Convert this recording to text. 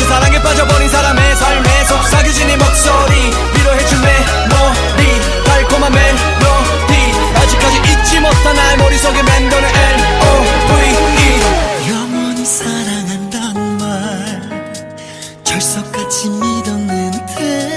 같은 사랑에 빠져버린 사람의 삶에 속삭여진 이 목소리. 위로해준 메모리. 달콤한 멜로디. 아직까지 잊지 못한 나의 머릿속에 맴도는 L.O.V.E 영원히 사랑한단 말. 철석같이 믿었는데.